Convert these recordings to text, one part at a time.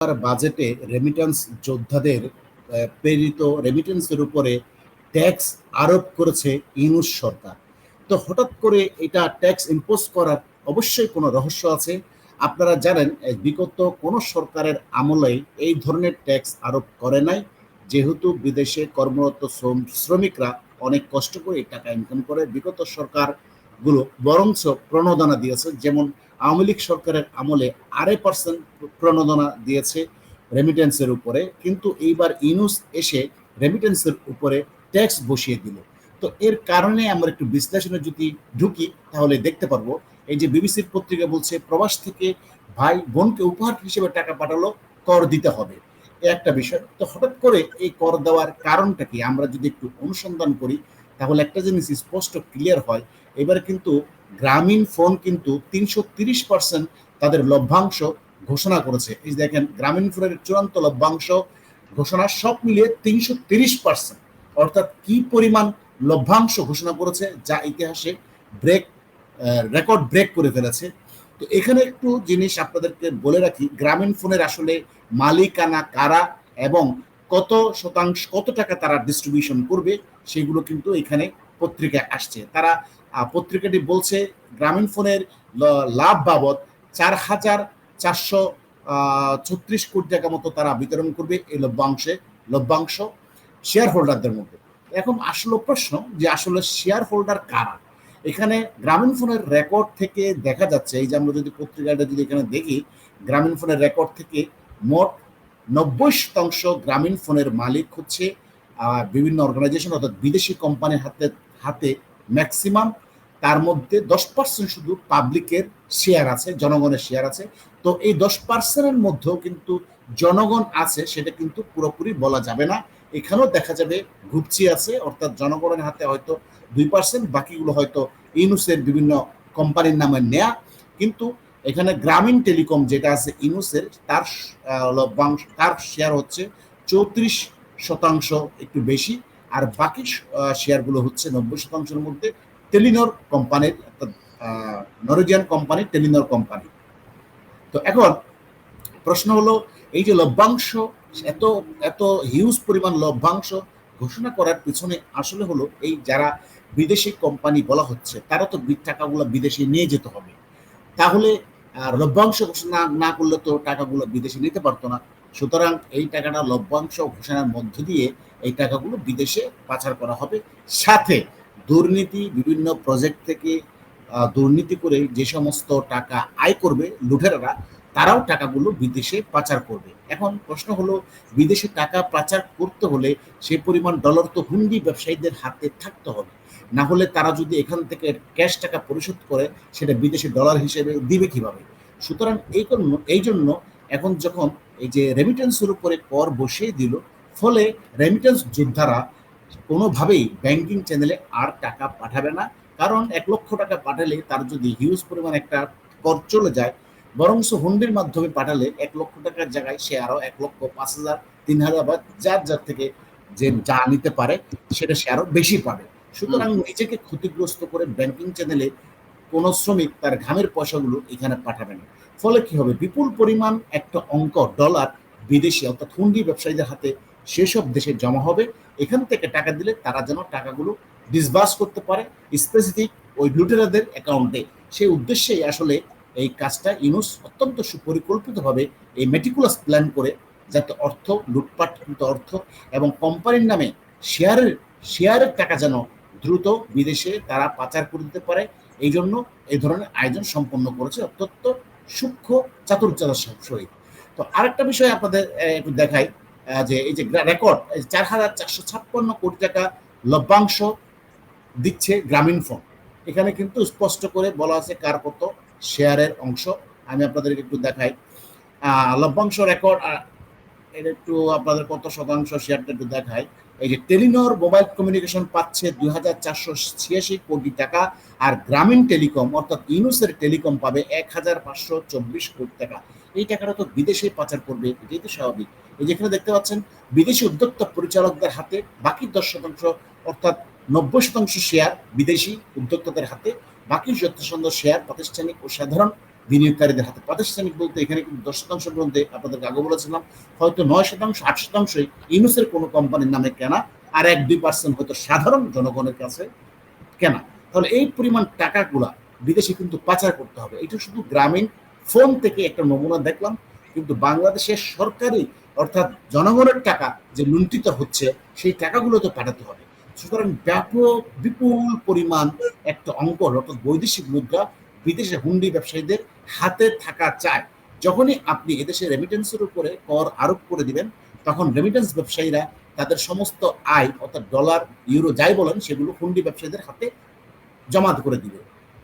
তার বাজেটে রেমিটেন্স যোদ্ধাদের প্রেরিত রেমিটেন্সের উপরে ট্যাক্স আরোপ করেছে ইউনুস সরকার। তো হঠাৎ করে এটা ট্যাক্স ইম্পোজ করার অবশ্যই কোনো রহস্য আছে? আপনারা জানেন বিগত কোনো সরকারের আমলে এই ধরনের ট্যাক্স আরোপ করে নাই। যেহেতু বিদেশে কর্মরত শ্রমিকরা অনেক কষ্ট করে টাকা ইনকাম করে। বিগত সরকারগুলো বরঞ্চ প্রণোদনা দিয়েছে। যেমন আওয়ামী লীগ সরকারের আমলে আড়াই পার্সেন্ট প্রণোদনা দিয়েছে রেমিটেন্সের উপরে। কিন্তু এইবার ইনুস এসে রেমিটেন্সের উপরে ট্যাক্স বসিয়ে দিল। তো এর কারণে আমরা একটু বিশ্লেষণে যদি ঢুকি, তাহলে দেখতে পারব, এই যে বিবিসির পত্রিকা বলছে, প্রবাস থেকে ভাই বোনকে উপহার হিসেবে টাকা পাঠালো, কর দিতে হবে। একটা বিষয়। তো হঠাৎ করে এই কর দেওয়ার কারণটা কি? আমরা যদি একটু অনুসন্ধান করি, তাহলে একটা জিনিস স্পষ্ট ক্লিয়ার হয় এবারে কিন্তু গ্রামীণ ফোন কিন্তু তিনশো তিরিশ পার্সেন্ট তাদের লভ্যাংশ ঘোষণা করেছে। এই দেখেন, গ্রামীণ ফোনের চূড়ান্ত লভ্যাংশ ঘোষণা সব মিলিয়ে তিনশো তিরিশ পার্সেন্ট অর্থাৎ কি পরিমাণ লভ্যাংশ ঘোষণা করেছে যা ইতিহাসে ব্রেক রেকর্ড ব্রেক করে ফেলেছে। তো এখানে একটু জিনিস আপনাদেরকে বলে রাখি, গ্রামীণ ফোনের আসলে মালিকানা কারা এবং কত শতাংশ, কত টাকা তারা ডিস্ট্রিবিউশন করবে, সেগুলো কিন্তু এখানে পত্রিকায় আসছে। তারা পত্রিকাটি বলছে, গ্রামীণ ফোনের লাভ বাবদ চার হাজার চারশো ছত্রিশ কোটি টাকা মতো তারা বিতরণ করবে এই লভ্যাংশে, লভ্যাংশ শেয়ার হোল্ডারদের মধ্যে। এখন আসলে প্রশ্ন যে আসলে শেয়ার হোল্ডার কারা? এখানে গ্রামীণ ফোনের রেকর্ড থেকে দেখা যাচ্ছে, এই যে আমরা যদি পত্রিকাটা যদি এখানে দেখি, গ্রামীণ ফোনের রেকর্ড থেকে মোট নব্বই শতাংশ গ্রামীণ ফোনের মালিক হচ্ছে বিভিন্ন অর্গানাইজেশন অর্থাৎ বিদেশি কোম্পানির হাতে হাতে ম্যাক্সিমাম তার মধ্যে দশ পার্সেন্ট শুধু পাবলিকের শেয়ার আছে, জনগণের শেয়ার আছে। তো এই দশ পার্সেন্টের মধ্যেও কিন্তু জনগণ আছে, সেটা কিন্তু পুরোপুরি বলা যাবে না। এখানেও দেখা যাবে ঘুপচি আছে, অর্থাৎ জনগণের হাতে হয়তো দুই পার্সেন্ট বাকিগুলো হয়তো ইনুসের বিভিন্ন কোম্পানির নামে নেয়া। কিন্তু এখানে গ্রামীণ টেলিকম যেটা আছে ইনুসের তার তার শেয়ার হচ্ছে চৌত্রিশ শতাংশ একটু বেশি। আর বাকি শেয়ারগুলো হচ্ছে নব্বই শতাংশের মধ্যে টেলিনর কোম্পানির নরওয়েজিয়ান কোম্পানি টেলিনর কোম্পানি। তো এখন প্রশ্ন হলো, এই যে লভ্যাংশ, এত এত হিউজ পরিমাণ লভ্যাংশ ঘোষণা করার পিছনে আসলে হলো এই যারা বিদেশি কোম্পানি বলা হচ্ছে, তারা তো টাকাগুলো বিদেশে নিয়ে যেতে হবে। তাহলে লভ্যাংশ ঘোষণা না করলে তো টাকাগুলো বিদেশে নিতে পারতো না। সুতরাং এই টাকাটা লভ্যাংশ ঘোষণার মধ্য দিয়ে এই টাকাগুলো বিদেশে পাচার করা হবে। সাথে দুর্নীতি, বিভিন্ন প্রজেক্ট থেকে দুর্নীতি করে যে সমস্ত টাকা আয় করবে লুটেরারা, তারাও টাকাগুলো বিদেশে পাচার করবে। এখন প্রশ্ন হলো, বিদেশে টাকা পাচার করতে হলে সেই পরিমাণ ডলার তো হুন্ডি ব্যবসায়ীদের হাতে থাকতে হবে। না হলে তারা যদি এখান থেকে ক্যাশ টাকা পরিশোধ করে, সেটা বিদেশে ডলার হিসেবে দিবে কীভাবে? সুতরাং এই জন্য এই জন্য এখন যখন এই যে রেমিটেন্সের উপরে কর বসিয়ে দিল ফলে রেমিটেন্স যোদ্ধারা কোনোভাবেই ব্যাংকিং চ্যানেলে আর টাকা পাঠাবে না। কারণ এক লক্ষ টাকা পাঠালে তার যদি হিউজ পরিমাণ একটা কর চলে যায় বরংস হুন্ডির মাধ্যমে পাঠালে এক লক্ষ টাকার জায়গায় সে আরও এক লক্ষ পাঁচ হাজার তিন হাজার বা যার যার থেকে যে যা নিতে পারে সেটা সে আরও বেশি পাবে। সুতরাং নিজেকে ক্ষতিগ্রস্ত করে ব্যাংকিং চ্যানেলে কোনো শ্রমিক তার ঘামের পয়সাগুলো এখানে পাঠাবে না। ফলে কি হবে? বিপুল পরিমাণ একটা অঙ্ক ডলার বিদেশি অর্থাৎ হুন্ডি ব্যবসায়ীদের হাতে সেসব দেশে জমা হবে এখান থেকে টাকা দিলে তারা যেন টাকাগুলো ডিসবার্স করতে পারে স্পেসিফিক ওই লুটেরাদের অ্যাকাউন্টে সেই উদ্দেশ্যেই আসলে এই কাজটা ইউনুস অত্যন্ত সুপরিকল্পিতভাবে এই মেটিকুলাস প্ল্যান করে যাতে অর্থ লুটপাটকৃত অর্থ এবং কোম্পানির নামে শেয়ারের শেয়ারের টাকা যেন দ্রুত বিদেশে তারা পাচার করে দিতে পারে এই জন্য এই ধরনের আয়োজন সম্পন্ন করেছে অত্যন্ত সূক্ষ্ম চাতুর্যতার সহিত। তো আরেকটা বিষয় আপনাদের একটু আহ, যে এই যে রেকর্ড চার হাজার চারশো ছাপ্পান্ন কোটি টাকা লভ্যাংশ দিচ্ছে গ্রামীণ ফোন। এখানে কিন্তু স্পষ্ট করে বলা আছে কার কত শেয়ারের অংশ। আমি আপনাদেরকে একটু দেখাই। লভ্যাংশ রেকর্ড এটা একটু আপনাদের কত শতাংশ শেয়ারটা একটু দেখাই। এই যে টেলিনর মোবাইল কমিউনিকেশন পাচ্ছে দুই হাজার চারশো ছিয়াশি কোটি টাকা আর গ্রামীণ টেলিকম, অর্থাৎ ইউনুসের টেলিকম পাবে এক হাজার পাঁচশো চব্বিশ কোটি টাকা। এই টাকাটা তো বিদেশে পাচার করবে, এটাই তো স্বাভাবিক। এই যেখানে দেখতে পাচ্ছেন, বিদেশি উদ্যোক্তা পরিচালকদের হাতে বাকি দশ শতাংশ, অর্থাৎ নব্বই শতাংশ শেয়ার বিদেশি উদ্যোক্তাদের হাতে, বাকি যত শেয়ার প্রাতিষ্ঠানিক ও সাধারণ বিনিয়োগকারীদের হাতে। প্রাতিষ্ঠানিক বলতে এখানে কিন্তু দশ শতাংশ বলতে আপনাদেরকে আগে বলেছিলাম, হয়তো নয় শতাংশ, আট শতাংশই ইউনুসের কোনো কোম্পানির নামে কেনা, আর এক দুই পার্সেন্ট হয়তো সাধারণ জনগণের কাছে কেনা। তাহলে এই পরিমাণ টাকাগুলা বিদেশে কিন্তু পাচার করতে হবে। এটা শুধু গ্রামীণ ফোন থেকে একটা নমুনা দেখলাম, কিন্তু বাংলাদেশের সরকারি অর্থাৎ জনগণের টাকা যে লুণ্ঠিত হচ্ছে, সেই টাকাগুলো তো পাঠাতে হবে। সুতরাং ব্যাপক, বিপুল পরিমাণ একটা অঙ্ক অর্থাৎ বৈদেশিক মুদ্রা বিদেশে হুন্ডি ব্যবসায়ীদের হাতে থাকা চায় যখনই আপনি এদেশে রেমিটেন্সের উপরে কর আরোপ করে দিবেন, তখন রেমিটেন্স ব্যবসায়ীরা তাদের সমস্ত আয় অর্থাৎ ডলার ইউরো যাই বলেন, সেগুলো হুন্ডি ব্যবসায়ীদের হাতে জমা করে দিবে।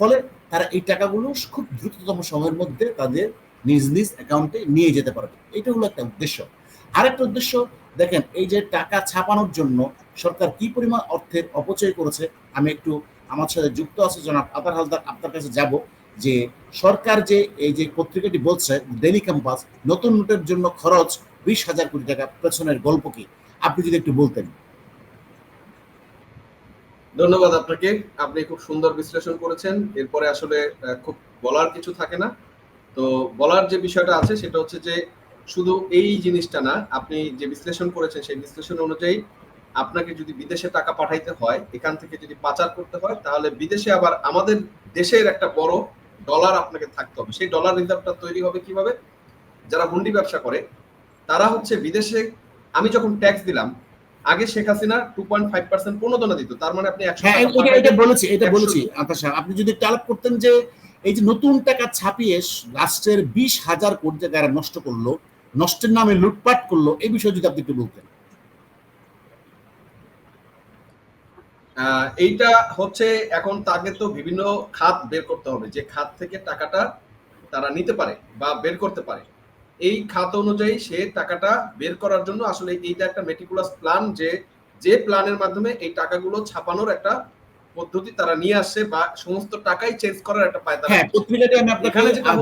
ফলে তারা এই টাকাগুলো খুব দ্রুততম সময়ের মধ্যে তাদের নিজ নিজ অ্যাকাউন্টে নিয়ে যেতে পারবে। এটা হলো একটা উদ্দেশ্য। আরেকটা উদ্দেশ্য, দেখেন, এই যে টাকা ছাপানোর জন্য সরকার কি পরিমাণ অর্থের অপচয় করেছে, আমি একটু আমার সাথে যুক্ত আছে জনাব আতার হালদার, আপনার কাছে যাব যে সরকার যে এই যে পত্রিকাটি বলছে ডেলি ক্যাম্পাস নতুন নোটের জন্য খরচ বিশ হাজার কোটি টাকা, পেছনের গল্প কি? আপনি যদি একটু বলতেন। ধন্যবাদ আপনাকে। আপনি খুব সুন্দর বিশ্লেষণ করেছেন। এরপরে আসলে খুব বলার কিছু থাকে না। তো বলার যে বিষয়টা আছে, সেটা হচ্ছে যে শুধু এই জিনিসটা না, আপনি যে বিশ্লেষণ করেছেন, সেই বিশ্লেষণ অনুযায়ী আপনাকে যদি বিদেশে টাকা পাঠাইতে হয়, এখান থেকে যদি পাচার করতে হয়, তাহলে বিদেশে আবার আমাদের দেশের একটা বড় ডলার আপনাকে থাকতে হবে। সেই ডলার রিজার্ভটা তৈরি হবে কীভাবে? যারা হুন্ডি ব্যবসা করে, তারা হচ্ছে বিদেশে, আমি যখন ট্যাক্স দিলাম আগে Sheikh Hasina two point five percent প্রণোদনা দিত তার মানে আপনি হ্যাঁ এটা বলেছি এটা বলেছি আকাশা আপনি যদি আলাপ করতেন যে এই যে নতুন টাকা ছাপিয়ে রাষ্ট্রের বিশ হাজার কোটি টাকা নষ্ট করল নষ্টের নামে লুটপাট করল এই বিষয়ে যদি আপনি একটু বলতেন। এইটা হচ্ছে এখন তাকে তো বিভিন্ন খাত বের করতে হবে যে খাত থেকে টাকাটা তারা নিতে পারে বা বের করতে পারে। এই খাত অনুযায়ী সে টাকাটা বের করার জন্য আসলে এইটা একটা মেটিকুলাস প্ল্যান যে যে প্ল্যানের মাধ্যমে এই টাকাগুলো ছাপানোর একটা পদ্ধতি তারা নিয়ে আসে বা সমস্ত টাকাই চেঞ্জ করার একটা পায় হ্যাঁ পত্রিকাটি আমি আপনাকে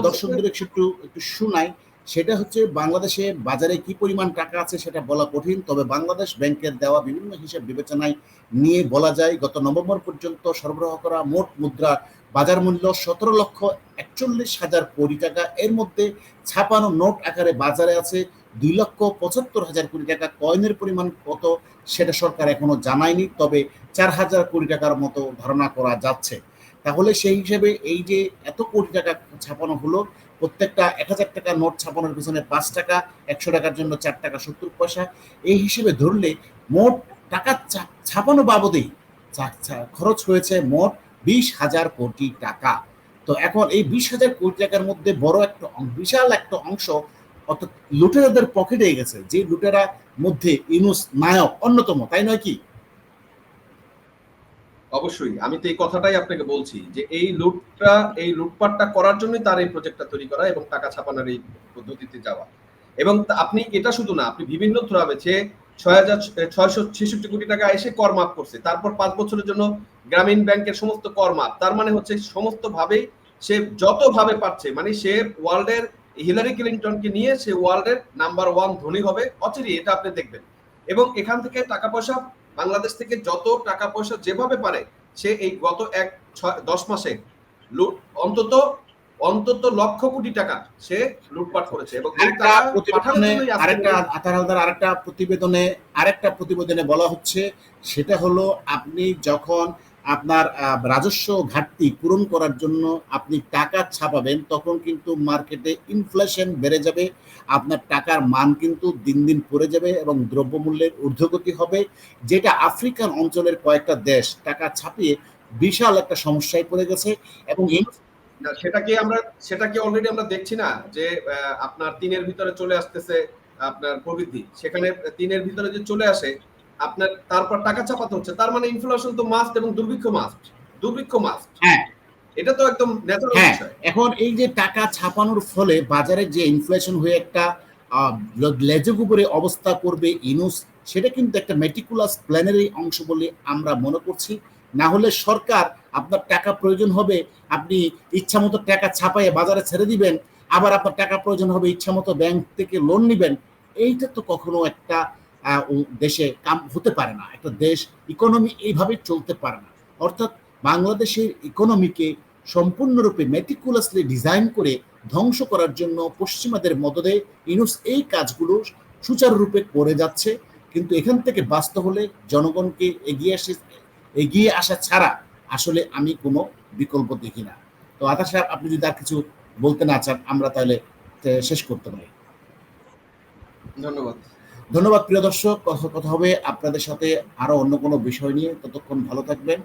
দর্শকদের একটু একটু শুনাই। সেটা হচ্ছে বাংলাদেশে বাজারে কি পরিমাণ টাকা আছে সেটা বলা কঠিন, তবে বাংলাদেশ ব্যাংকের দেওয়া বিভিন্ন হিসাব বিবেচনায় নিয়ে বলা যায় গত নভেম্বর পর্যন্ত সরবরাহ করা মোট মুদ্রা বাজার মূল্য সতেরো লক্ষ একচল্লিশ হাজার কোটি টাকা। এর মধ্যে ছাপানো নোট আকারে বাজারে আছে দুই লক্ষ পঁচাত্তর হাজার কোটি টাকা। কয়েনের পরিমাণ কত সেটা সরকার এখনও জানায়নি, তবে চার হাজার কোটি টাকার মতো ধারণা করা যাচ্ছে। তাহলে সেই হিসেবে এই যে এত কোটি টাকা ছাপানো হলো প্রত্যেকটা এক হাজার টাকা নোট ছাপানোর পিছনে পাঁচ টাকা, একশো টাকার জন্য চার টাকা, সত্তর পয়সা। এই হিসেবে ধরলে মোট টাকা ছাপানো বাবদেই খরচ হয়েছে মোট বিশ হাজার কোটি টাকা। তো এখন এই বিশ হাজার কোটি টাকার মধ্যে বড় একটা বিশাল একটা অংশ অর্থাৎ লুটেরাদের পকেটে গেছে। যে লুটেরা মধ্যে ইনুস নায়ক অন্যতম, তাই নয় কি? অবশ্যই, আমি তো এই কথাটাই আপনাকে বলছি যে এই লুটটা, এই লুটপাটটা করার জন্যই তার এই প্রজেক্টটা তৈরি করা এবং টাকা ছাপানোর এই পদ্ধতিতে যাওয়া। এবং আপনি, এটা শুধু না, আপনি বিভিন্ন থ্রাবে ছয় হাজার ছয়শো ছেষট্টি কোটি টাকা এসে কর মাফ করছে, তারপর পাঁচ বছরের জন্য গ্রামীণ ব্যাংকের সমস্ত কর মাফ, তার মানে হচ্ছে সমস্ত ভাবেই সে যত ভাবে পাচ্ছে মানে সে ওয়ার্ল্ডের, হিলারি ক্লিন্টনকে নিয়ে সে ওয়ার্ল্ডের নাম্বার ওয়ান ধনী হবে অচিরি এটা আপনি দেখবেন। এবং এখান থেকে টাকা পয়সা বাংলাদেশ থেকে যত টাকা পয়সা যেভাবে পারে সে এই গত এক দশ মাসে লুট অন্তত অন্তত লক্ষ কোটি টাকা সে লুটপাট করেছে এবং আরেকটা আতার হালদার আরেকটা প্রতিবেদনে আরেকটা প্রতিবেদনে বলা হচ্ছে সেটা হলো আপনি যখন আপনার রাজস্ব ঘাটতি পূরণ করার জন্য আপনি টাকা ছাপাবেন, তখন কিন্তু মার্কেটে ইনফ্লেশন বেড়ে যাবে, আপনার টাকার মান কিন্তু দিন দিন পড়ে যাবে এবং দ্রব্যমূল্যের ঊর্ধ্বগতি হবে। যেটা আফ্রিকান অঞ্চলের কয়েকটা দেশ টাকা ছাপিয়ে বিশাল একটা সমস্যায় পড়ে গেছে এবং সেটাকে আমরা, সেটাকে অলরেডি আমরা দেখছি না যে আপনার তিনের ভিতরে চলে আসতেছে আপনার প্রবৃদ্ধি। সেখানে তিনের ভিতরে যে চলে আসে আপনার তারপর টাকা চাপাতে হচ্ছে তার মানে ইনফ্লেশন তো মাস্ট এবং দুর্ভিক্ষ মাস্ট দুর্ভিক্ষ মাস্ট হ্যাঁ। এটা তো একদম ন্যাচারাল হ্যাঁ এখন এই যে টাকা ছাপানোর ফলে বাজারে যে ইনফ্লেশন হয়ে একটা লেজক উপরে অবস্থা করবে ইনুস সেটা কিন্তু একটা মেটিকুলাস প্ল্যানেরই অংশ বলে আমরা মনে করছি। না হলে সরকার আপনার টাকা প্রয়োজন হবে আপনি ইচ্ছা মতো টাকা ছাপাইয়ে বাজারে ছেড়ে দিবেন আবার আপনার টাকা প্রয়োজন হবে ইচ্ছা মতো ব্যাংক থেকে লোন নেবেন। এইটা তো কখনো একটা দেশে কাম হতে পারে না। একটা দেশ ইকোনমি এইভাবে চলতে পারে না। অর্থাৎ বাংলাদেশের ইকোনমিকে সম্পূর্ণরূপে মেটিকুলাসলি ডিজাইন করে ধ্বংস করার জন্য পশ্চিমাদের মদদে ইনুস এই কাজগুলো সুচারুরূপে করে যাচ্ছে। কিন্তু এখান থেকে বাঁচতে হলে জনগণকে এগিয়ে আসে, এগিয়ে আসা ছাড়া আসলে আমি কোনো বিকল্প দেখি না। তো আতা সাহেব আপনি যদি আর কিছু বলতে না চান, আমরা তাহলে শেষ করতে পারি। ধন্যবাদ। ধন্যবাদ প্রিয় দর্শক, কথা হবে আপনাদের সাথে আরও অন্য কোনো বিষয় নিয়ে। ততক্ষণ ভালো থাকবেন।